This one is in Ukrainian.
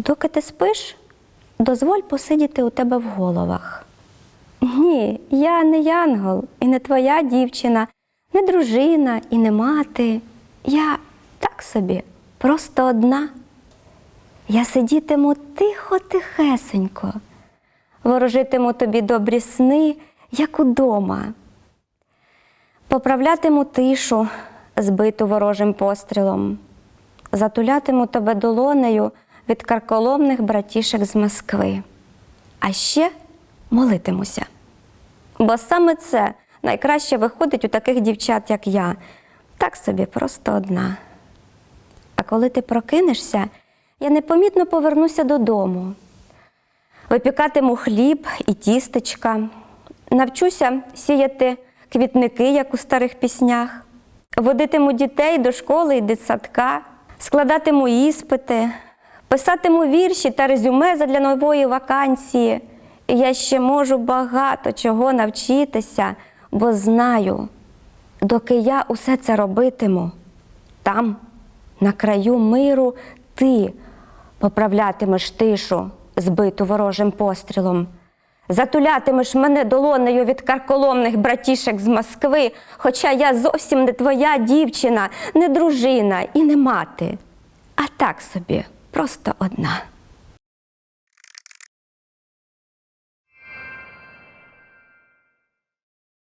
доки ти спиш, дозволь посидіти у тебе в головах. Ні, я не янгол і не твоя дівчина, не дружина і не мати. Я так собі, просто одна. Я сидітиму тихо-тихесенько, ворожитиму тобі добрі сни, як удома. Поправлятиму тишу, збиту ворожим пострілом, затулятиму тебе долонею від карколомних братішек з Москви. А ще молитимуся. Бо саме це найкраще виходить у таких дівчат, як я, так собі просто одна. А коли ти прокинешся, я непомітно повернуся додому. Випікатиму хліб і тістечка, навчуся сіяти квітники, як у старих піснях, водитиму дітей до школи і дитсадка, складатиму іспити, писатиму вірші та резюме задля нової вакансії. І я ще можу багато чого навчитися, бо знаю, доки я усе це робитиму, там, на краю миру, ти поправлятимеш тишу, збиту ворожим пострілом. Затулятимеш мене долонею від карколомних братішек з Москви, хоча я зовсім не твоя дівчина, не дружина і не мати, а так собі, просто одна.